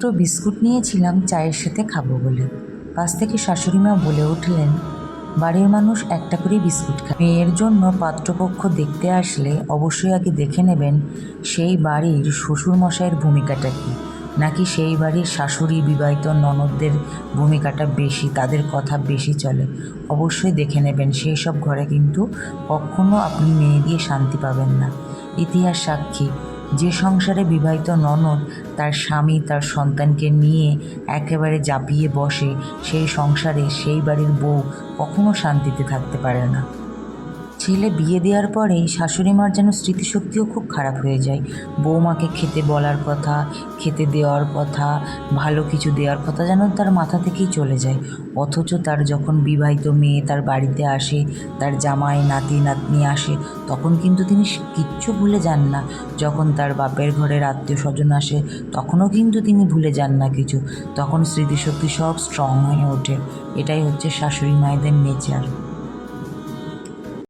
তো বিস্কুট নিয়েছিলাম চায়ের সাথে খাব বলে। পাশ থেকে শাশুড়ি মা বলে উঠলেন, বাড়ির মানুষ একটা করে বিস্কুট খায়। মেয়ের জন্য পাত্রপক্ষ দেখতে আসলে অবশ্যই আগে দেখে নেবেন সেই বাড়ির শ্বশুর মশাইয়ের ভূমিকাটা কী। নাকি সেই বাড়ির শাশুড়ি বিবাহিত ননদদের ভূমিকাটা বেশি, তাদের কথা বেশি চলে। অবশ্যই দেখে নেবেন, সেই সব ঘরে কিন্তু কখনো আপনি মেয়ে দিয়ে শান্তি পাবেন না। ইতিহাস সাক্ষী যে সংসারে বিবাহিত ননদ তার স্বামী তার সন্তানকে নিয়ে একেবারে জাপিয়ে বসে, সেই সংসারে সেই বাড়ির বউ কখনো শান্তিতে থাকতে পারে না। ছেলে বিয়ে দেওয়ার পরেই শাশুড়ি মার যেন স্মৃতিশক্তিও খুব খারাপ হয়ে যায়। বৌমাকে খেতে বলার কথা, খেতে দেওয়ার কথা, ভালো কিছু দেওয়ার কথা যেন তার মাথা থেকেই চলে যায়। অথচ তার যখন বিবাহিত মেয়ে তার বাড়িতে আসে, তার জামাই, নাতি, নাতনি আসে, তখন কিন্তু তিনি কিচ্ছু ভুলে যান না। যখন তার বাপের ঘরের আত্মীয় স্বজন আসে, তখনও কিন্তু তিনি ভুলে যান না কিছু। তখন স্মৃতিশক্তি সব স্ট্রং হয়ে ওঠে। এটাই হচ্ছে শাশুড়ি মায়েদের নেচার